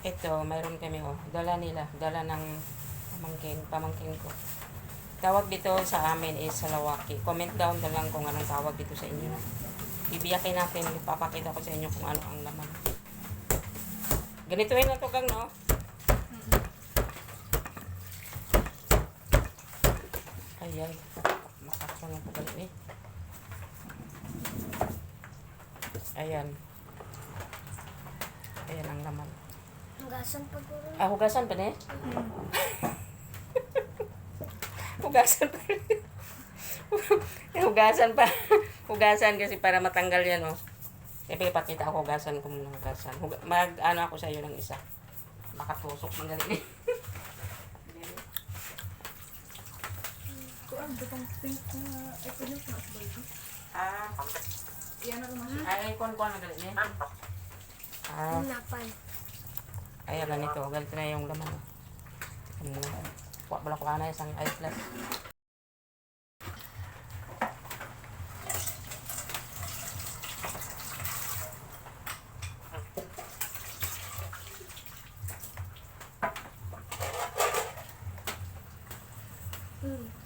Ito, mayroon kami oh. Dala nila. Dala ng pamangkin, pamangkin ko. Tawag dito sa amin is salawaki. Comment down na lang kung anong tawag dito sa inyo. Ibiyakin natin. Ipapakita ko sa inyo kung ano ang laman. Ganito yun na to gang, no? Ayan. Makakulong ko galit eh. Ayan. Ayan ang laman. Hugasan pa ko rin. Ah, hugasan pa ne? hugasan pa rin. hugasan pa. hugasan kasi para matanggal yan, oh. Siyempre, ipakita ako hugasan ko muna hugasan. Huga, mag, ano ako sa iyo ng isa. Makatusok magaling. Kuan, butang pink na pinup na sa baby. ah, Iyan na naman. ay, kon kon magaling niya. Ah, Napay. Ayan na nito. Ganito na yung laman. oh. Ano na. Bala ko ana isang glass. Hmm.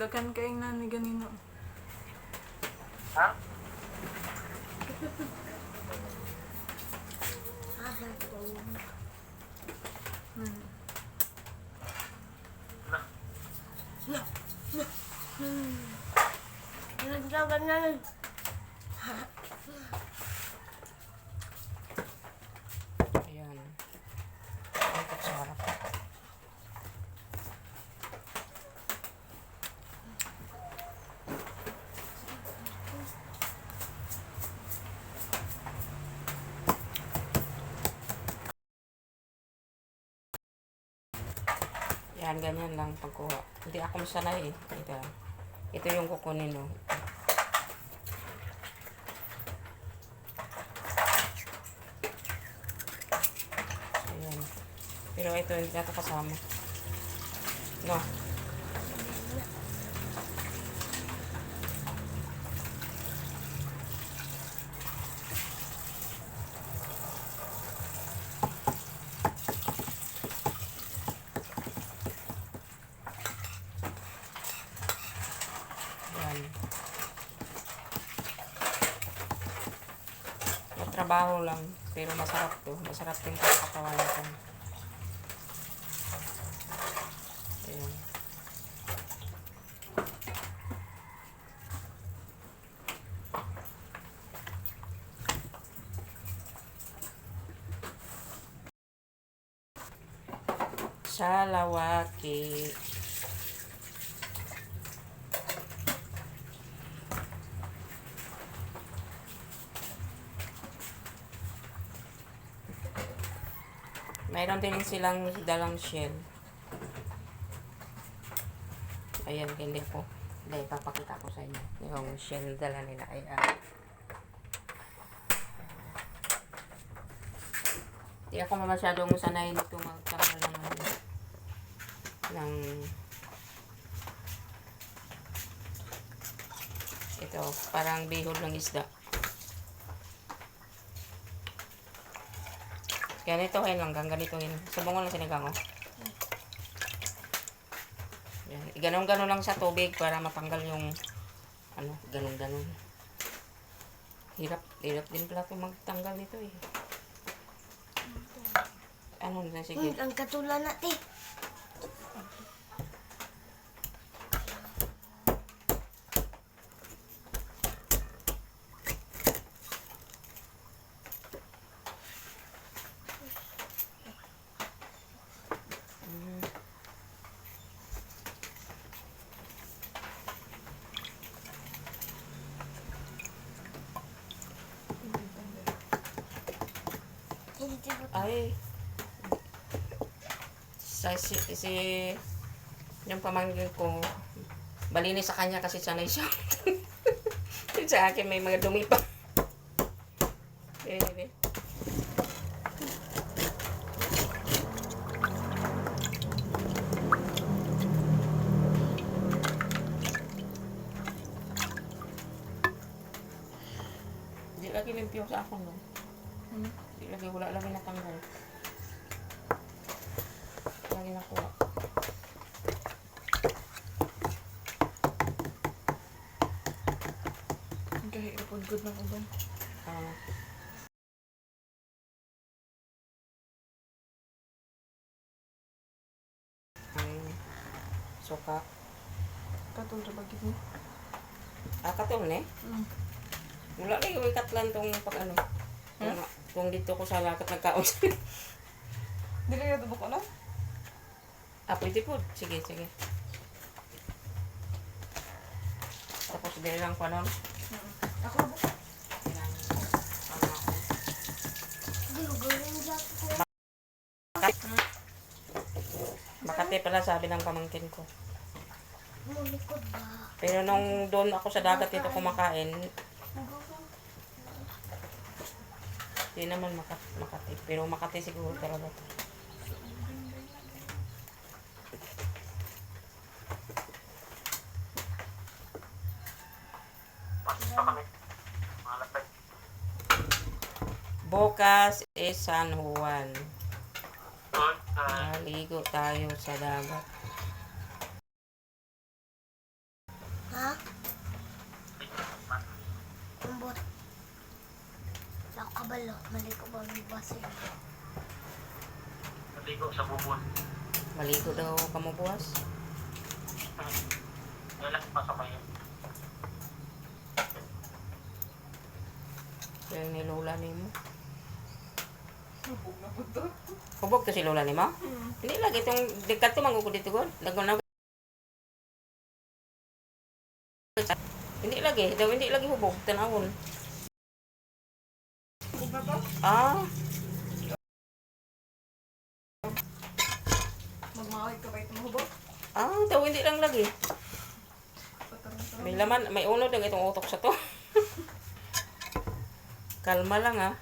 Dagan kayong nani ganino. Ko. Hmm. Hmm. Nagdagan na lang. Ayan. Ang kutsara. Yan, ganyan lang pagkuha. Hindi ako masanay eh. Ito, ito yung kukunin, no. Ayan. Pero ito, hindi natin kasama. No. Ayan. Matrabaho lang. Pero masarap to. Masarap din sa katawan nito. Ayan. Salawaki. Mayroon din silang dalang shell. Ayan, hindi po. Hindi, papakita ko sa inyo. Yung shell dala nila. Ayan. Hindi ako masyadong sanay dito magkaroon ng ng ito, parang bihod ng isda. Ganito kayo lang, ganito yun. Sabungan lang sinigang, oh. Yan. Ganon-ganon lang sa tubig para matanggal yung ano, ganon-ganon. Hirap, hirap din pala ito magtanggal nito eh. Ano na, sige. Hmm, ang katulan natin. Ay. Sa, si, si, yung pamanggil ko, balini sa kanya kasi sanay siya. sa akin may mga dumi pa. Bebe. Hindi lagi limpyo sa ako, no? Hmm? Lagi, wala lagi natanggal. Lagi nakuha. Kahit ipod good ng uban. Ah. ang suka. Katol sa bagit mo. Ah, katong ne? Hmm. Wala lagi yung katlan tong pag ano. Tong, tong dito ko sa lakat nagkaon. Dili ka tubok ano? ah, pwede po. Sige, sige. Tapos din lang pa nun. Hmm. Ako ba? Ko ko. Makati pala sabi ng pamangkin ko. Pero nung doon ako sa dagat dito kumakain, hindi naman Maka- Makati. Pero Makati siguro talaga. to. Bukas is San Juan. Maligo tayo sa dagat. Ha? Kumbot. Sa kabalo, mali ko ba may basa yun? Naligo sa bubon. Maligo daw kamo buwas. Wala pa sa mayo. Yung ni Lola ni mo. Subog na po to. Hubog to si Lola ni mo? Hmm. Hindi lagi itong dekat to mangko dito gon. Dagon na. Hindi lagi, daw hindi lagi hubog tanawon. Ah, Magmawag ka ito mahubog? ah, daw hindi lang lagi. May laman, may uno lang itong utok sa to. Kalma lang ah.